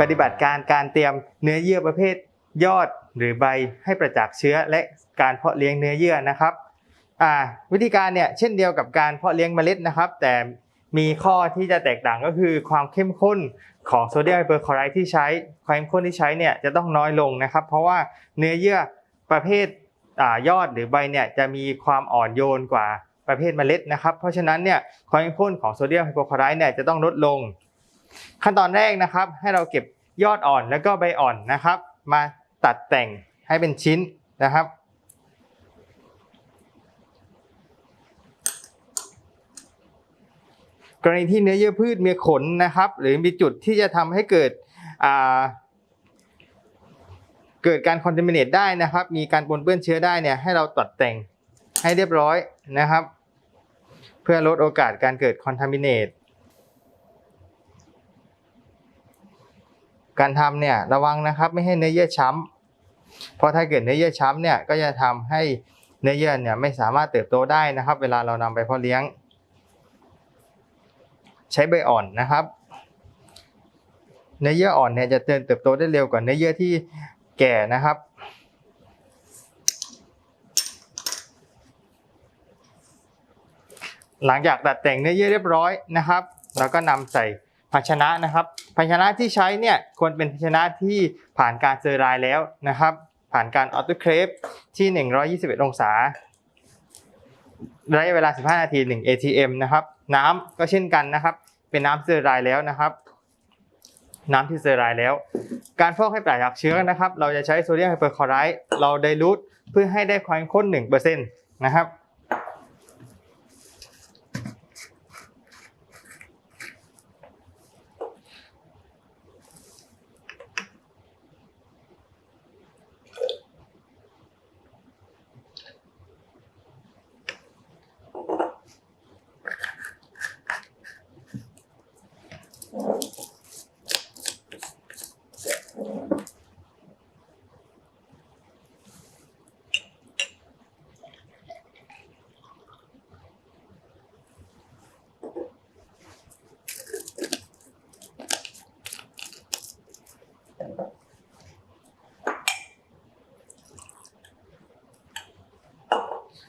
ปฏิบัติการการเตรียมเนื้อเยื่อประเภทยอดหรือใบให้ประจักษ์เชื้อและการเพาะเลี้ยงเนื้อเยื่อนะครับวิธีการเนี่ยเช่นเดียวกับการเพาะเลี้ยงเมล็ดนะครับ แต่มีข้อที่จะแตกต่างก็คือความเข้มข้นของโซเดียมไฮเปอร์คลอไรด์ที่ใช้ความเข้มข้นที่ใช้เนี่ยจะต้องน้อยลงนะครับ เพราะว่าเนื้อเยื่อประเภทอยอดหรือใบเนี่ยจะมีความอ่อนโยนกว่าประเภทเมล็ดนะครับ เพราะฉะนั้นเนี่ยความเข้มข้นของโซเดียมไฮเปรคลอไรด์เนี่ยจะต้องลดลง ขั้นตอนแรกนะครับ ให้เราเก็บยอดอ่อนแล้วก็ใบอ่อนนะครับ มาตัดแต่งให้เป็นชิ้นนะครับกรณีที่เนื้อเยื่อพืชมีขนนะครับ หรือมีจุดที่จะทำให้เกิดเกิดการคอนเทมิเนตได้นะครับ มีการปนเปื้อนเชื้อได้เนี่ยให้เราตัดแต่งให้เรียบร้อยนะครับ เพื่อลดโอกาสการเกิดคอนทามิเนต การทำเนี่ยระวังนะครับไม่ให้เนื้อเยื่อช้ำเพราะถ้าเกิดเนื้อเยื่อช้ำเนี่ยก็จะทำให้เนื้อเยื่อเนี่ยไม่สามารถเติบโตได้นะครับ เวลาเรานำไปเพาะเลี้ยง ใช้ใบอ่อนนะครับ เนื้อเยื่ออ่อนเนี่ยจะเติบโตได้เร็วกว่าเนื้อเยื่อที่แก่นะครับหลังจากตัดแต่งเนื้อเยื่อเรียบร้อยนะครับ เราก็นำใส่ ภาชนะนะครับ ภาชนะที่ใช้เนี่ยควรเป็นภาชนะที่ผ่านการเซอร์ไรล์แล้วนะครับ ผ่านการออโตเครฟที่ 121 องศาระยะเวลา 15 นาที 1 ATM นะครับ น้ำก็เช่นกันนะครับ เป็นน้ำเซอร์ไรล์แล้วนะครับ น้ำที่เซอร์ไรล์แล้ว การฟอกให้ปราศจากเชื้อนะครับ เราจะใช้โซเดียมไฮเปอร์คลอไรด์เราไดลูทเพื่อให้ได้ความข้น 1%นะครับ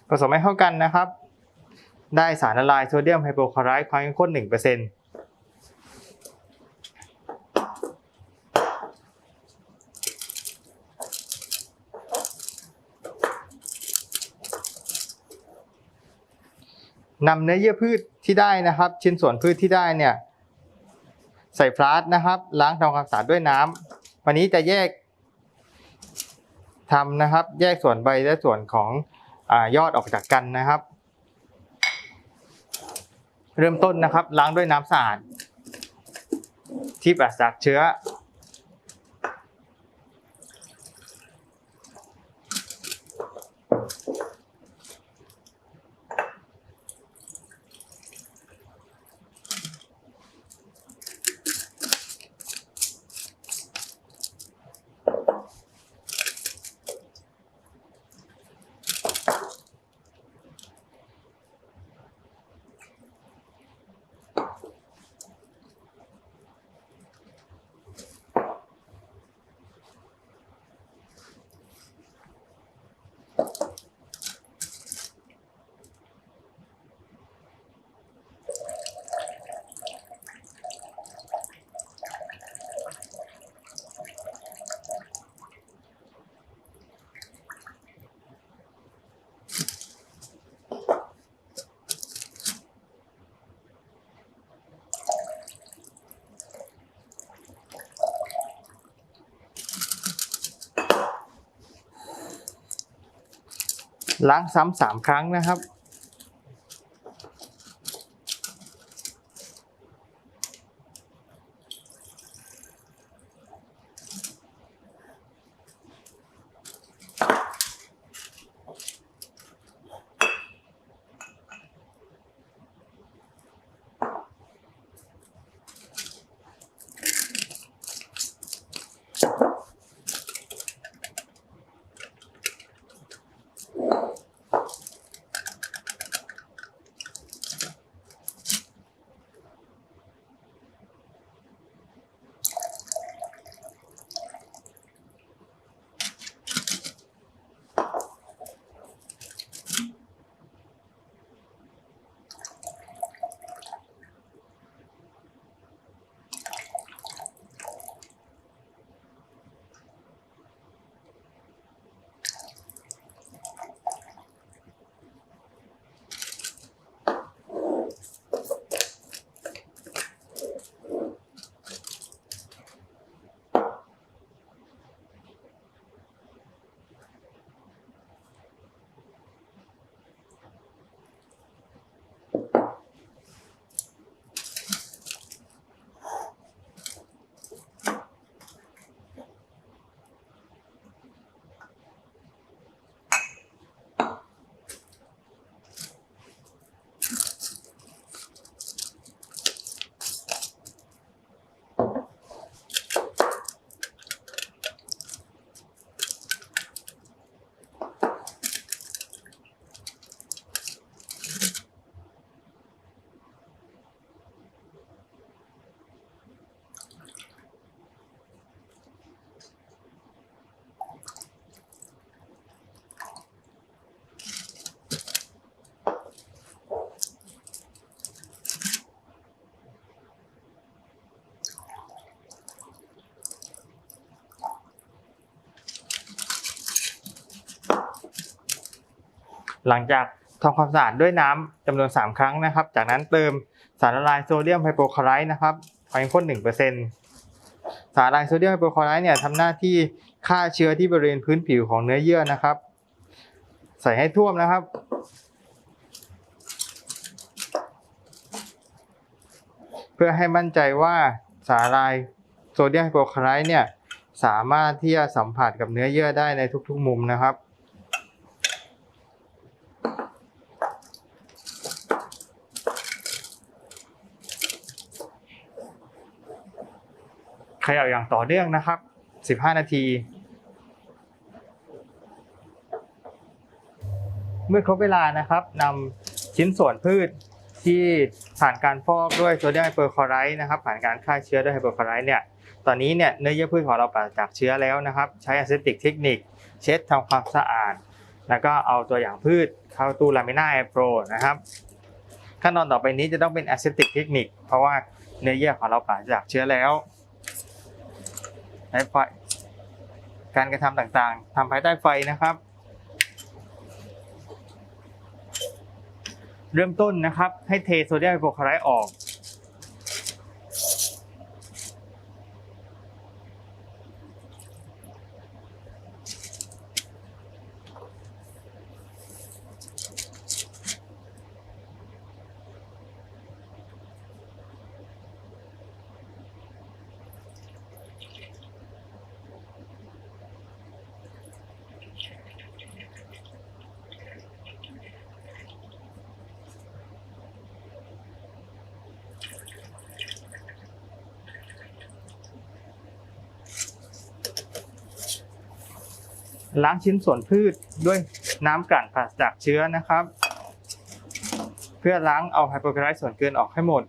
ผสมให้เข้ากันนะครับ ได้สารละลายโซเดียมไฮโปคลอไรด์ความเข้มข้น1%นำเนื้อเยื่อพืชที่ได้นะครับ ชิ้นส่วนพืชที่ได้เนี่ยใส่ฟลาสนะครับ ล้างทำความสะอาดด้วยน้ำวันนี้จะแยกทำนะครับ แยกส่วนใบและส่วนของ อยอดออกจากกันนะครับ เริ่มต้นนะครับล้างด้วยน้ำสะอาดที่ปราศจากเชื้อ ล้างซ้ำสามครั้งนะครับ หลังจากทำความสะอาดด้วยน้ำจำนวน 3 ครั้งนะครับ จากนั้นเติมสารละลายโซเดียมไฮโปคลอไรด์นะครับไฟข้น1%สารละลายโซเดียมไฮโปคลอไรด์เนี่ยทำหน้าที่ฆ่าเชื้อที่บริเวณพื้นผิวของเนื้อเยื่อนะครับ ใส่ให้ท่วมนะครับ เพื่อให้มั่นใจว่าสารละลายโซเดียมไฮโปคลอไรด์เนี่ยสามารถที่จะสัมผัสกับเนื้อเยื่อได้ในทุกๆมุมนะครับ ย่าอย่างต่อเนื่องนะครับ 15 นาที เมื่อครบเวลานะครับนำชิ้นส่วนพืชที่ผ่านการฟอกด้วยโซเดียมไฮเปอร์คลอไรด์นะครับผ่านการฆ่าเชื้อด้วยไฮเปอร์คลอไรด์เนี่ยตอนนี้เนี่ยเนื้อเยื่อพืชของเราปราศจากเชื้อแล้วนะครับ ใช้อะเซติกเทคนิค เช็ดทำความสะอาด แล้วก็เอาตัวอย่างพืชเข้าตู้ลามิน่าไอโปรนะครับ ขั้นตอนต่อไปนี้จะต้องเป็นอะเซติกเทคนิค เพราะว่าเนื้อเยื่อของเราปราศจากเชื้อแล้ว ใช้ไฟ การกระทำต่างๆทำภายใต้ไฟนะครับ เริ่มต้นนะครับ ให้เทโซเดียมไฮโปคลอไรด์ออก ล้างชิ้นส่วนพืชด้วยน้ำกลั่นปราศจากเชื้อนะครับ เพื่อล้างเอาไฮโปคลอไรด์ส่วนเกินออกให้หมด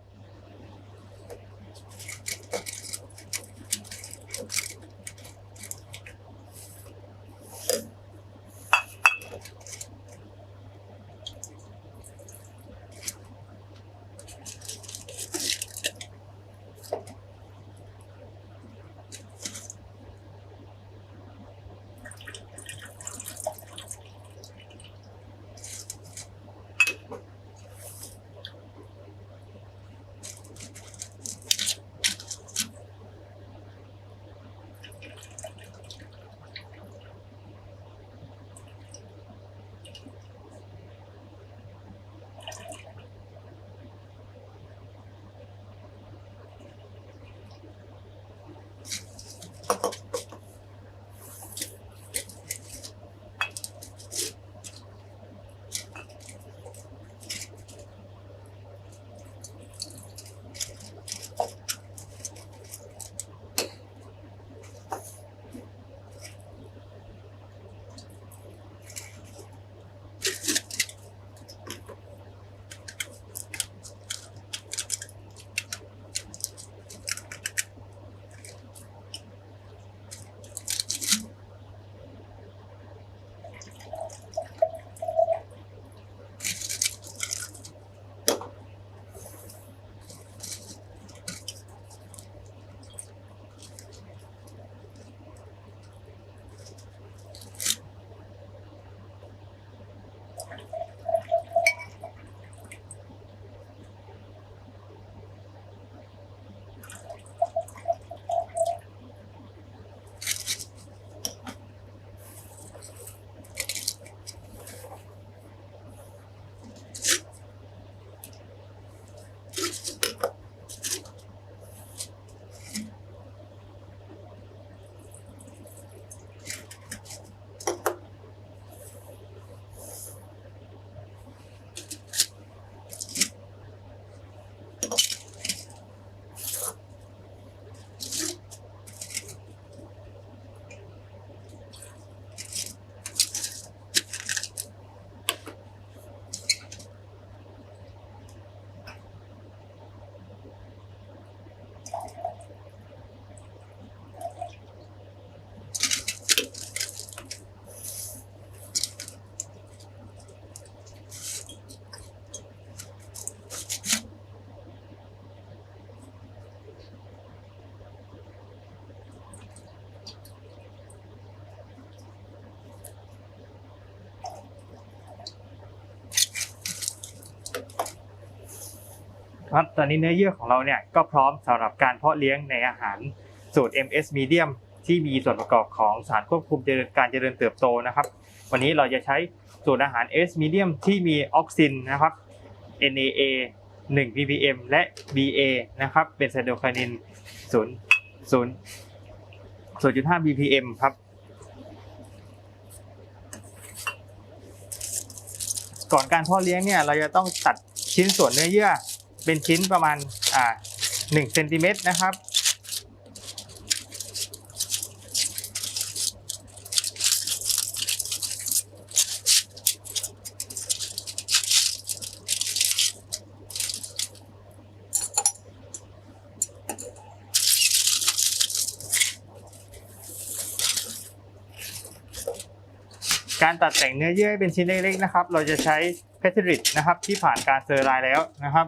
ครับตอนนี้เนื้อเยื่อของเราเนี่ยก็พร้อมสำหรับการเพาะเลี้ยงในอาหารสูตร MS Medium ที่มีส่วนประกอบของสารควบคุมการเจริญเติบโตนะครับ วันนี้เราจะใช้สูตรอาหาร MS Medium ที่มีออกซินนะครับ NAA 1 ppm และ BA นะครับ เป็นไซโตไคนิน 0 0 0.5 ppm ครับ ก่อนการเพาะเลี้ยงเนี่ยเราจะต้องตัดชิ้นส่วนเนื้อเยื่อ เป็นชิ้นประมาณอ่า1เซนติเมตรนะครับการตัดแต่งเนื้อเยื่อให้เป็นชิ้นเล็กๆนะครับ เราจะใช้เพทริตนะครับ ที่ผ่านการเซอร์ไลน์แล้วนะครับ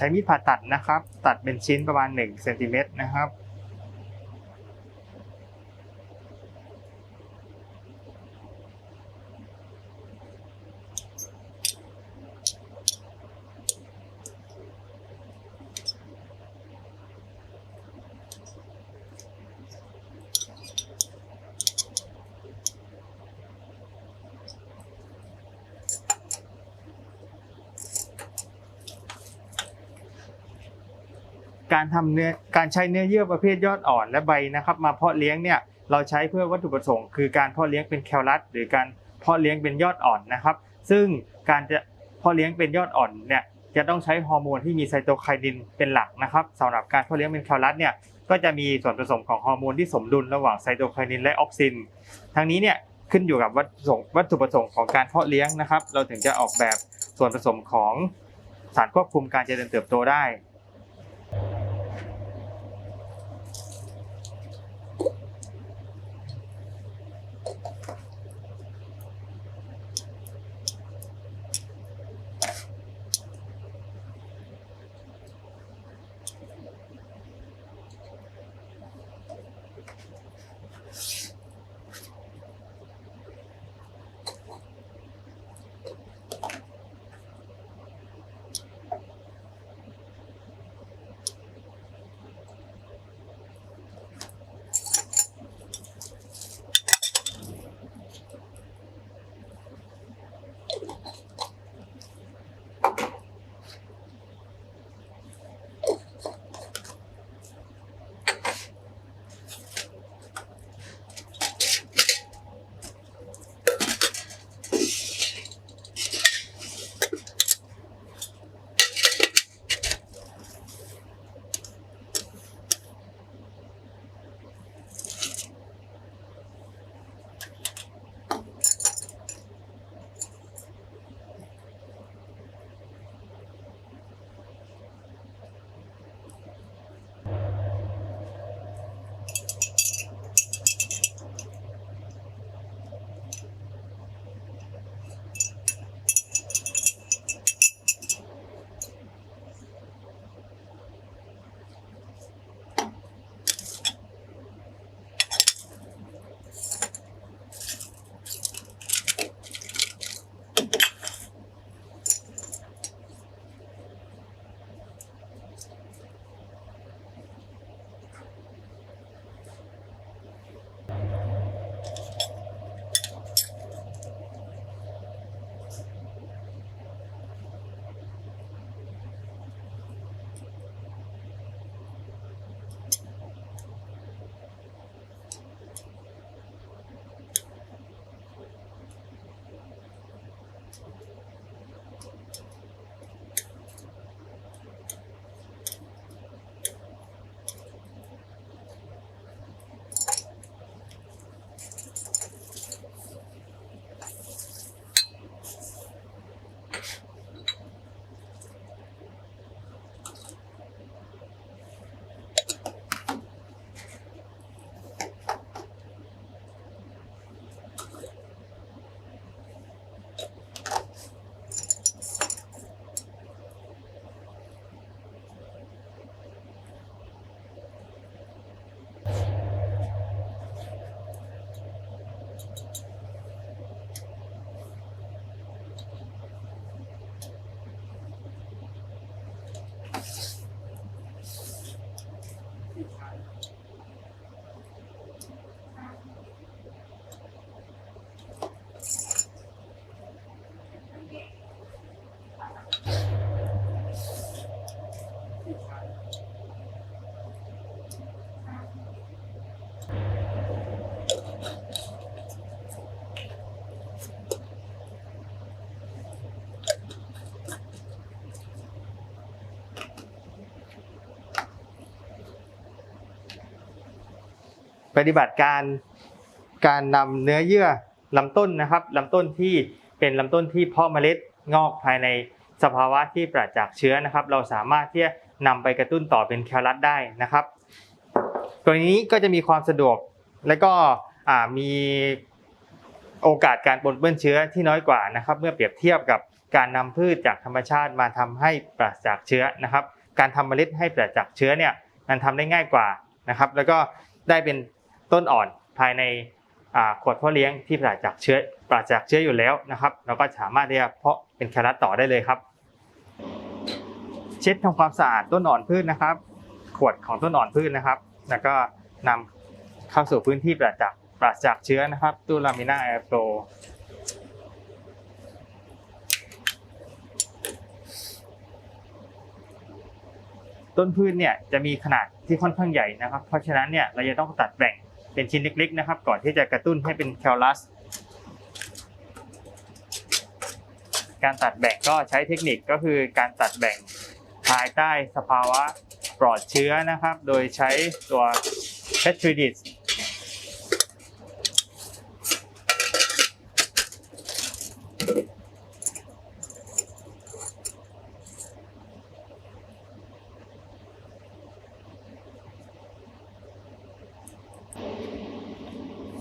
ใช้มีดผ่าตัดนะครับ ตัดเป็นชิ้นประมาณ1เซนติเมตรนะครับ การทำเนื้อการใช้เนื้อเยื่อประเภทยอดอ่อนและใบนะครับ มาเพาะเลี้ยงเนี่ยเราใช้เพื่อวัตถุประสงค์คือการเพาะเลี้ยงเป็นแคลรัสหรือการเพาะเลี้ยงเป็นยอดอ่อนนะครับ ซึ่งการจะเพาะเลี้ยงเป็นยอดอ่อนเนี่ยจะต้องใช้ฮอร์โมนที่มีไซโตไคนินเป็นหลักนะครับสำหรับการเพาะเลี้ยงเป็นแคลรัสเนี่ยก็จะมีส่วนผสมของฮอร์โมนที่สมดุลระหว่างไซโตไคนินและออกซิน ทั้งนี้เนี่ยขึ้นอยู่กับวัตถุประสงค์วัตถุประสงค์ของการเพาะเลี้ยงนะครับ เราถึงจะออกแบบส่วนผสมของสารควบคุมการเจริญเติบโตได้ ฏิบัติการการนำเนื้อเยื่อลำต้นนะครับลำต้นที่เป็นลำต้นที่เพาะเมล็ดงอกภายในสภาวะที่ปราศจากเชื้อนะครับ เราสามารถที่จะนำไปกระตุ้นต่อเป็นแคลรัสได้นะครับกรณีนี้ก็จะมีความสะดวกและก็มีโอกาสการปนเปื้อนเชื้อที่น้อยกว่านะครับ เมื่อเปรียบเทียบกับการนำพืชจากธรรมชาติมาทำให้ปราศจากเชื้อนะครับ การทำเมล็ดให้ปราศจากเชื้อเนี่ยมันทำได้ง่ายกว่านะครับ แล้วก็ได้เป็น ต้นอ่อนภายในขวดเพาะเลี้ยงที่ปราศจากเชื้อปราศจากเชื้ออยู่แล้วนะครับเราก็สามารถที่จะเพาะเป็นแครอทต่อได้เลยครับ เช็ดทำความสะอาดต้นอ่อนพืชนะครับ ขวดของต้นอ่อนพืชนะครับ แล้วก็นำเข้าสู่พื้นที่ปราศจากปราศจากเชื้อนะครับ ตู้ลามิน่าแอร์โฟลต้นพืชเนี่ยจะมีขนาดที่ค่อนข้างใหญ่นะครับ เพราะฉะนั้นเนี่ยเราจะต้องตัดแบ่ง เป็นชิ้นเล็กๆนะครับ ก่อนที่จะกระตุ้นให้เป็นแคลรัส การตัดแบ่งก็ใช้เทคนิคก็คือการตัดแบ่งภายใต้สภาวะปลอดเชื้อนะครับ โดยใช้ตัวเพทริดิส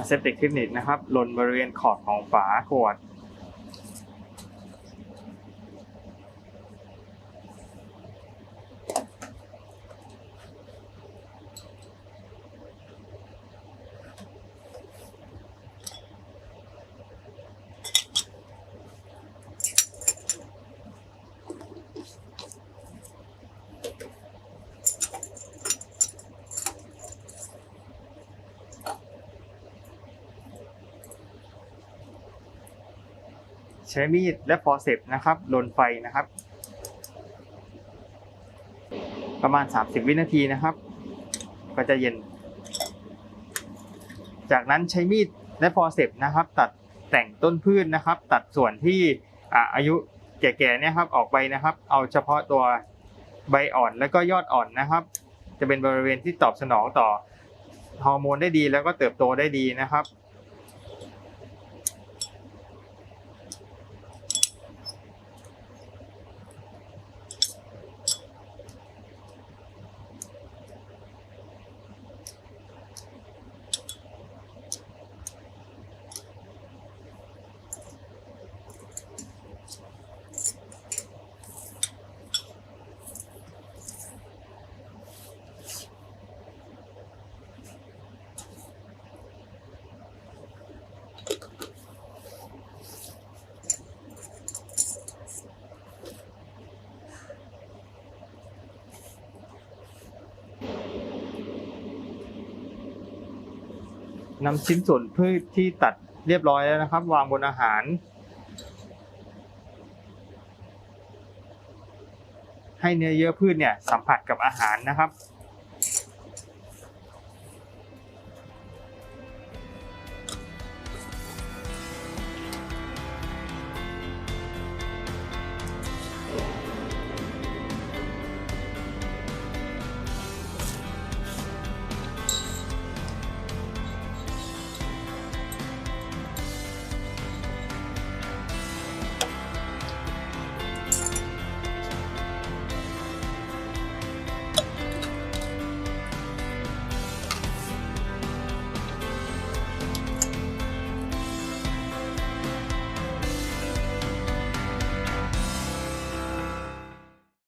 เซปติกคลินิกนะครับหล่นบริเวณขอบของฝาขวด ใช้มีดและฟอร์เซปนะครับลนไฟนะครับ ประมาณ 30 วินาทีนะครับ ก็จะเย็น จากนั้นใช้มีดและฟอร์เซปนะครับ ตัดแต่งต้นพืชนะครับ ตัดส่วนที่อาอายุแก่ๆเนี่ยครับออกไปนะครับ เอาเฉพาะตัวใบอ่อนและก็ยอดอ่อนนะครับ จะเป็นบริเวณที่ตอบสนองต่อฮอร์โมนได้ดีแล้วก็เติบโตได้ดีนะครับ นำชิ้นส่วนพืชที่ตัดเรียบร้อยแล้วนะครับ วางบนอาหาร ให้เนื้อเยื่อพืชเนี่ยสัมผัสกับอาหารนะครับ